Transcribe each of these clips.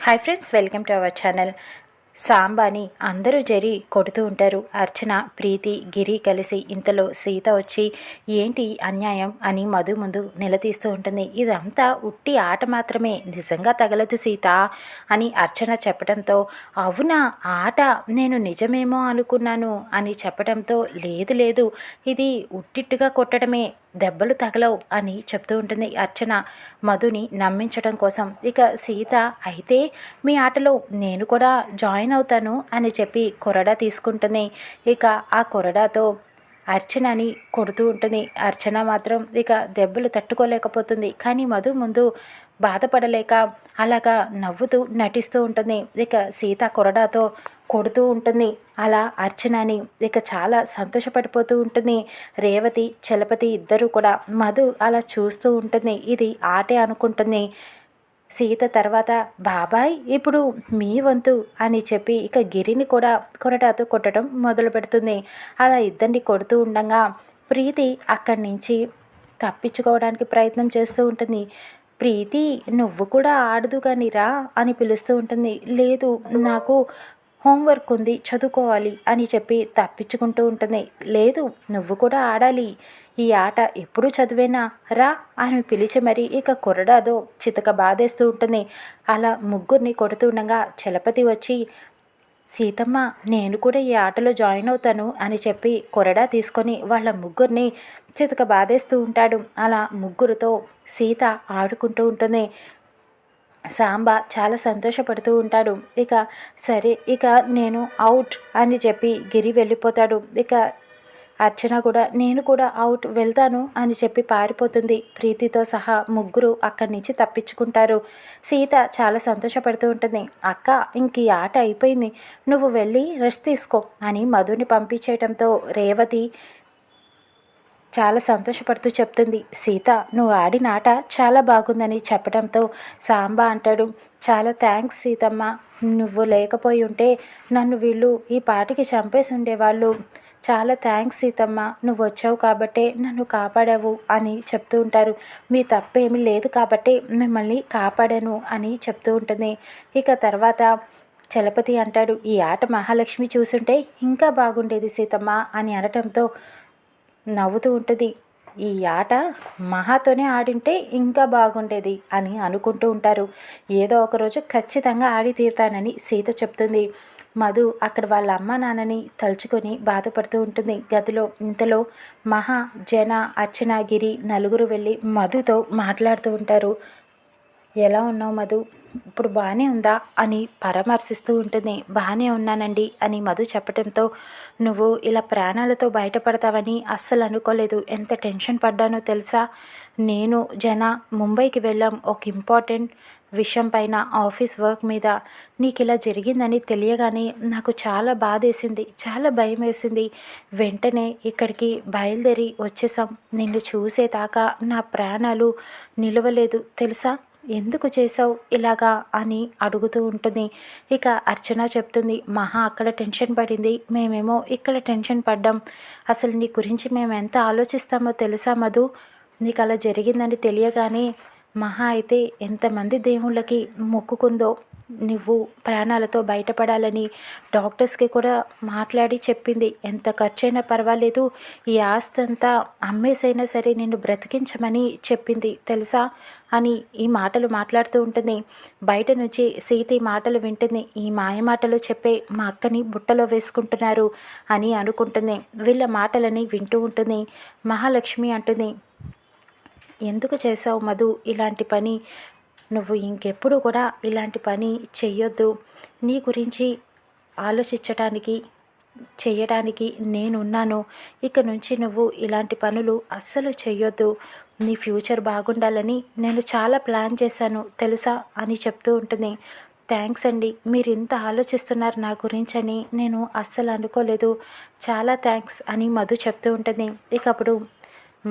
Hi friends welcome to our channel. సాంబాని అందరూ జరి కొడుతూ ఉంటారు. అర్చన ప్రీతి గిరి కలిసి ఇంతలో సీత వచ్చి ఏంటి అన్యాయం? అని మధు ముందు నిలదీస్తూ ఉంటుంది. ఇదంతా ఉట్టి ఆట మాత్రమే నిజంగా తగలదు సీత అని అర్చన చెప్పడంతో అవునా ఆట? నేను నిజమేమో అనుకున్నాను అని చెప్పడంతో లేదు లేదు ఇది ఉట్టిట్టుగా కొట్టడమే. దెబ్బలు తగలవు అని చెప్తూ ఉంటుంది అర్చన మధుని నమ్మించడం కోసం. ఇక సీత అయితే మీ ఆటలో నేను కూడా జాయిన్ అవుతాను అని చెప్పి కొరడా తీసుకుంటుంది. ఇక ఆ కొరడాతో అర్చనని కొడుతూ ఉంటుంది. అర్చన మాత్రం ఇక దెబ్బలు తట్టుకోలేకపోతుంది. కానీ మధు ముందు బాధపడలేక అలాగా నవ్వుతూ నటిస్తూ ఉంటుంది. ఇక సీత కొరడాతో కొడుతూ ఉంటుంది. అలా అర్చనని ఇక చాలా సంతోషపడిపోతూ ఉంటుంది. రేవతి చలపతి ఇద్దరు కూడా మధు అలా చూస్తూ ఉంటుంది. ఇది ఆటే అనుకుంటుంది. సీత తర్వాత బాబాయ్ ఇప్పుడు మీ వంతు అని చెప్పి ఇక గిరిని కూడా కొరటాతో కొట్టడం మొదలు పెడుతుంది. అలా ఇద్దరిని కొడుతూ ఉండగా ప్రీతి అక్కడి నుంచి తప్పించుకోవడానికి ప్రయత్నం చేస్తూ ఉంటుంది. ప్రీతి నువ్వు కూడా ఆడదు కానీ రా అని పిలుస్తూ ఉంటుంది. లేదు నాకు హోంవర్క్ ఉంది చదువుకోవాలి అని చెప్పి తప్పించుకుంటూ ఉంటుంది. లేదు నువ్వు కూడా ఆడాలి. ఈ ఆట ఎప్పుడు చదివేనా? రా అని పిలిచి మరి ఇక కొరడాదో చితక బాధేస్తూ ఉంటుంది. అలా ముగ్గురిని కొడుతుండగా చలపతి వచ్చి సీతమ్మ నేను కూడా ఈ ఆటలో జాయిన్ అవుతాను అని చెప్పి కొరడా తీసుకొని వాళ్ళ ముగ్గురిని చితక బాధేస్తూ ఉంటాడు. అలా ముగ్గురుతో సీత ఆడుకుంటూ ఉంటుంది. సాంబ చాలా సంతోషపడుతూ ఉంటాడు. ఇక సరే ఇక నేను అవుట్ అని చెప్పి గిరి వెళ్ళిపోతాడు. ఇక అర్చన కూడా నేను కూడా అవుట్ వెళ్తాను అని చెప్పి పారిపోతుంది. ప్రీతితో సహా ముగ్గురు అక్కడి నుంచి తప్పించుకుంటారు. సీత చాలా సంతోషపడుతూ ఉంటుంది. అక్క ఇంక ఈ ఆట అయిపోయింది. నువ్వు వెళ్ళి రెస్ట్ తీసుకో అని మధుని పంపించేయడంతో రేవతి చాలా సంతోషపడుతూ చెప్తుంది సీత నువ్వు ఆడిన ఆట చాలా బాగుందని చెప్పడంతో సాంబా అంటాడు చాలా థ్యాంక్స్ సీతమ్మ. నువ్వు లేకపోయి ఉంటే నన్ను వీళ్ళు ఈ పాటికి చంపేసి ఉండేవాళ్ళు. చాలా థ్యాంక్స్ సీతమ్మ. నువ్వు వచ్చావు కాబట్టే నన్ను కాపాడావు అని చెప్తూ ఉంటారు. మీ తప్పేమీ లేదు కాబట్టి మిమ్మల్ని కాపాడాను అని చెప్తూ ఉంటుంది. ఇక తర్వాత చలపతి అంటాడు ఈ ఆట మహాలక్ష్మి చూసుంటే ఇంకా బాగుండేది సీతమ్మ అని అనటంతో నవ్వుతూ ఉంటుంది. ఈ ఆట మహాతోనే ఆడింటే ఇంకా బాగుండేది అని అనుకుంటూ ఉంటారు. ఏదో ఒకరోజు ఖచ్చితంగా ఆడి తీరుతానని సీత చెప్తుంది. మధు అక్కడ వాళ్ళ అమ్మ నాన్నని తలుచుకొని బాధపడుతూ ఉంటుంది. గదిలో ఇంతలో మహా జన అర్చనాగిరి నలుగురు వెళ్ళి మధుతో మాట్లాడుతూ ఉంటారు. ఎలా ఉన్నావు మధు? ఇప్పుడు బాగానే ఉందా? అని పరామర్శిస్తూ ఉంటుంది. బాగానే ఉన్నానండి అని మధు చెప్పడంతో నువ్వు ఇలా ప్రాణాలతో బయటపడతావని అస్సలు అనుకోలేదు. ఎంత టెన్షన్ పడ్డానో తెలుసా? నేను జన ముంబైకి వెళ్ళాం ఒక ఇంపార్టెంట్ విషయం పైన ఆఫీస్ వర్క్ మీద. నీకు ఇలా జరిగిందని తెలియగానే నాకు చాలా బాధేసింది చాలా భయం వేసింది. వెంటనే ఇక్కడికి బయలుదేరి వచ్చేసాం నిన్ను చూసేదాకా నా ప్రాణాలు నిలవలేదు. తెలుసా? ఎందుకు చేసావు ఇలాగా అని అడుగుతూ ఉంటుంది. ఇక అర్చన చెప్తుంది మహా అక్కడ టెన్షన్ పడింది. మేమేమో ఇక్కడ టెన్షన్ పడ్డాం. అసలు నీ గురించి మేము ఎంత ఆలోచిస్తామో తెలుసా మధు? నీకు అలా జరిగిందని తెలియగానే మహా అయితే ఎంతమంది దేవుళ్ళకి మొక్కుకుందో నువ్వు ప్రాణాలతో బయటపడాలని డాక్టర్స్కి కూడా మాట్లాడి చెప్పింది. ఎంత ఖర్చైనా పర్వాలేదు. ఈ ఆస్తి అంతా అమ్మేసైనా సరే నిన్ను బ్రతికించమని చెప్పింది. తెలుసా? అని ఈ మాటలు మాట్లాడుతూ ఉంటుంది. బయట నుంచి సీత ఈ మాటలు వింటుంది. ఈ మాయ మాటలు చెప్పే మా అక్కని బుట్టలో వేసుకుంటున్నారు అని అనుకుంటుంది. వీళ్ళ మాటలని వింటూ ఉంటుంది. మహాలక్ష్మి అంటుంది. ఎందుకు చేసావు మధు ఇలాంటి పని? నువ్వు ఇంకెప్పుడు కూడా ఇలాంటి పని చెయ్యొద్దు. నీ గురించి ఆలోచించడానికి చేయడానికి నేనున్నాను. ఇక నుంచి నువ్వు ఇలాంటి పనులు అస్సలు చేయొద్దు నీ ఫ్యూచర్ బాగుండాలని నేను చాలా ప్లాన్ చేశాను తెలుసా? అని చెప్తూ ఉంటుంది. థ్యాంక్స్ అండి. మీరు ఇంత ఆలోచిస్తున్నారు నా గురించి అని నేను అస్సలు అనుకోలేదు. చాలా థ్యాంక్స్ అని మధు చెప్తూ ఉంటుంది. ఇక అప్పుడు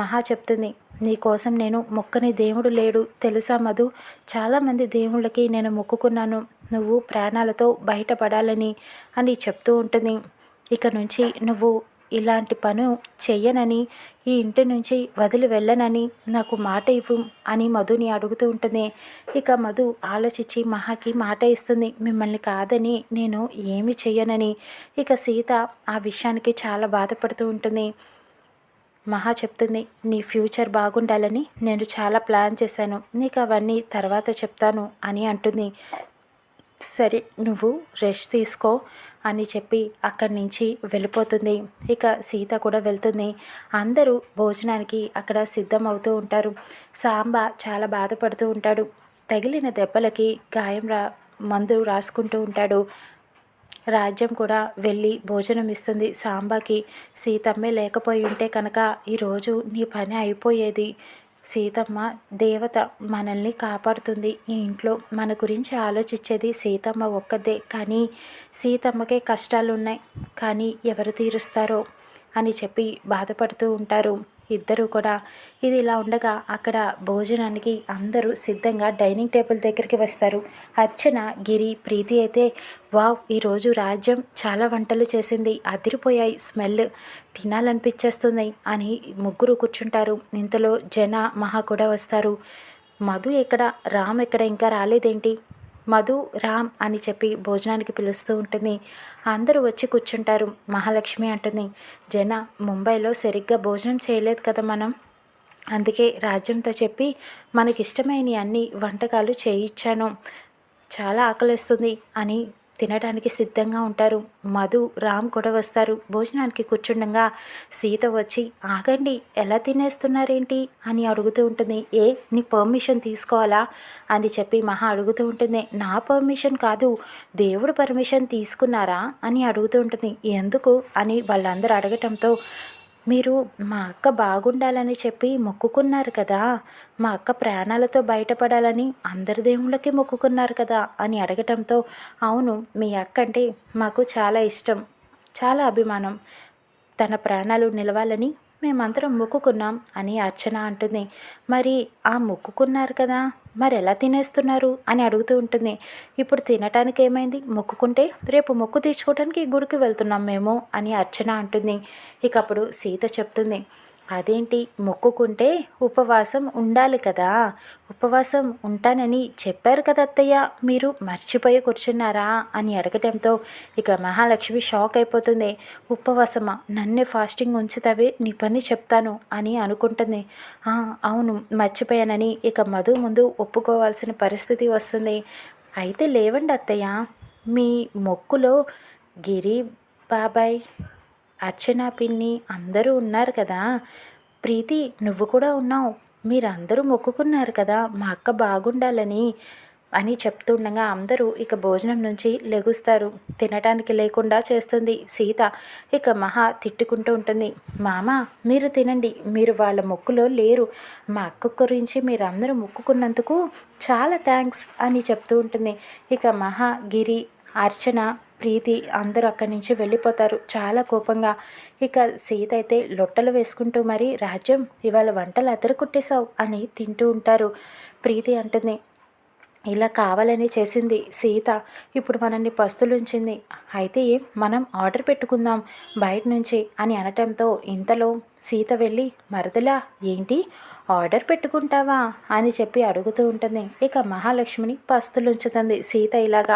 మహా చెప్తుంది. నీకోసం నేను మొక్కని దేవుడు లేడు. తెలుసా మధు? చాలామంది దేవుళ్ళకి నేను మొక్కుకున్నాను. నువ్వు ప్రాణాలతో బయటపడాలని అని చెప్తూ ఉంటుంది. ఇక నుంచి నువ్వు ఇలాంటి పను చెయ్యనని ఈ ఇంటి నుంచి వదిలి వెళ్ళనని నాకు మాట ఇవ్వు అని మధుని అడుగుతూ ఉంటుంది. ఇక మధు ఆలోచించి మహాకి మాట ఇస్తుంది. మిమ్మల్ని కాదని నేను ఏమి చెయ్యనని. ఇక సీత ఆ విషయానికి చాలా బాధపడుతూ ఉంటుంది. మహా చెప్తుంది నీ ఫ్యూచర్ బాగుండాలని నేను చాలా ప్లాన్ చేశాను. నీకు అవన్నీ తర్వాత చెప్తాను అని అంటుంది. సరే నువ్వు రెస్ట్ తీసుకో అని చెప్పి అక్కడి నుంచి వెళ్ళిపోతుంది. ఇక సీత కూడా వెళ్తుంది. అందరూ భోజనానికి అక్కడ సిద్ధం అవుతూ ఉంటారు. సాంబ చాలా బాధపడుతూ ఉంటాడు. తగిలిన దెబ్బలకి గాయం రా మందు రాసుకుంటూ ఉంటాడు. రాజ్యం కూడా వెళ్ళి భోజనం ఇస్తుంది. సాంబాకి సీతమ్మే లేకపోయి ఉంటే కనుక ఈరోజు నీ పని అయిపోయేది. సీతమ్మ దేవత మనల్ని కాపాడుతుంది. ఈ ఇంట్లో మన గురించి ఆలోచించేది సీతమ్మ ఒక్కదే కానీ సీతమ్మకే కష్టాలు ఉన్నాయి కానీ ఎవరు తీరుస్తారో అని చెప్పి బాధపడుతూ ఉంటారు. ఇద్దరూ కూడా. ఇది ఇలా ఉండగా అక్కడ భోజనానికి అందరూ సిద్ధంగా డైనింగ్ టేబుల్ దగ్గరికి వస్తారు. అర్చన గిరి ప్రీతి అయితే వావ్ ఈరోజు రాజ్యం చాలా వంటలు చేసింది. అదిరిపోయాయి. స్మెల్ తినాలనిపించేస్తుంది అని ముగ్గురు కూర్చుంటారు. ఇంతలో జన మహా కూడా వస్తారు. మధు ఎక్కడ? రామ్ ఎక్కడ? ఇంకా రాలేదేంటి? మధు రామ్ అని చెప్పి భోజనానికి పిలుస్తూ ఉంటుంది. అందరూ వచ్చి కూర్చుంటారు. మహాలక్ష్మి అంటుంది జన ముంబైలో సరిగ్గా భోజనం చేయలేదు కదా మనం? అందుకే రాజ్యంతో చెప్పి మనకిష్టమైన అన్ని వంటకాలు చేయించాను చాలా ఆకలిస్తుంది అని తినడానికి సిద్ధంగా ఉంటారు. మధు రామ్ కూడా వస్తారు. భోజనానికి కూర్చుండగా సీత వచ్చి ఆగండి ఎలా తినేస్తున్నారేంటి? అని అడుగుతూ ఉంటుంది. ఏ నీ పర్మిషన్ తీసుకోవాలా? అని చెప్పి మహా అడుగుతూ ఉంటుంది. నా పర్మిషన్ కాదు దేవుడు పర్మిషన్ తీసుకున్నారా? అని అడుగుతూ ఉంటుంది. ఎందుకు? అని వాళ్ళందరూ అడగటంతో మీరు మా అక్క బాగుండాలని చెప్పి మొక్కుకున్నారు కదా. మా అక్క ప్రాణాలతో బయటపడాలని అందరి దేవుళ్ళకి మొక్కుకున్నారు కదా అని అడగటంతో అవును మీ అక్క అంటే మాకు చాలా ఇష్టం చాలా అభిమానం. తన ప్రాణాలు నిలవాలని మేమందరం మొక్కుకున్నాం అని అర్చన అంటుంది. మరి ఆ మొక్కుకున్నారు కదా మరి ఎలా తినేస్తున్నారు అని అడుగుతూ ఉంటుంది. ఇప్పుడు తినటానికి ఏమైంది మొక్కుకుంటే రేపు మొక్కు తీర్చుకోవడానికి గుడికి వెళ్తున్నాం మేము అని అర్చన అంటుంది. ఇకప్పుడు సీత చెప్తుంది. అదేంటి? మొక్కుకుంటే ఉపవాసం ఉండాలి కదా. ఉపవాసం ఉంటానని చెప్పారు కదా అత్తయ్య. మీరు మర్చిపోయి కూర్చున్నారా అని అడగటంతో ఇక మహాలక్ష్మి షాక్ అయిపోతుంది. ఉపవాసమా? నన్నే ఫాస్టింగ్ ఉంచుతావే నీ పని చెప్తాను అని అనుకుంటుంది. అవును మర్చిపోయానని ఇక మధు ముందు ఒప్పుకోవాల్సిన పరిస్థితి వస్తుంది. అయితే లేవండి అత్తయ్య. మీ మొక్కులో గిరి బాబాయ్ అర్చన పిన్ని అందరూ ఉన్నారు కదా. ప్రీతి నువ్వు కూడా ఉన్నావు. మీరందరూ మొక్కుకున్నారు కదా. మా అక్క బాగుండాలని అని చెప్తుండగా అందరూ ఇక భోజనం నుంచి లెగుస్తారు. తినటానికి లేకుండా చేస్తుంది సీత. ఇక మహా తిట్టుకుంటూ ఉంటుంది. మామ మీరు తినండి. మీరు వాళ్ళ మొక్కులో లేరు. మా అక్క గురించి మీరందరూ మొక్కుకున్నందుకు చాలా థ్యాంక్స్ అని చెప్తూ ఉంటుంది. ఇక మహా గిరి అర్చన ప్రీతి అందరూ అక్కడి నుంచి వెళ్ళిపోతారు. చాలా కోపంగా. ఇక సీత అయితే లొట్టలు వేసుకుంటూ మరి రాజ్యం ఇవాళ వంటలు అదరు కుట్టేశావు అని తింటూ ఉంటారు. ప్రీతి అంటుంది ఇలా కావాలని చేసింది సీత. ఇప్పుడు మనల్ని పస్తులుంచింది. అయితే మనం ఆర్డర్ పెట్టుకుందాం బయట నుంచి అని అనటంతో ఇంతలో సీత వెళ్ళి మరదలా ఏంటి? ఆర్డర్ పెట్టుకుంటావా? అని చెప్పి అడుగుతూ ఉంటుంది. ఇక మహాలక్ష్మిని పస్తులుంచుతుంది సీత ఇలాగా.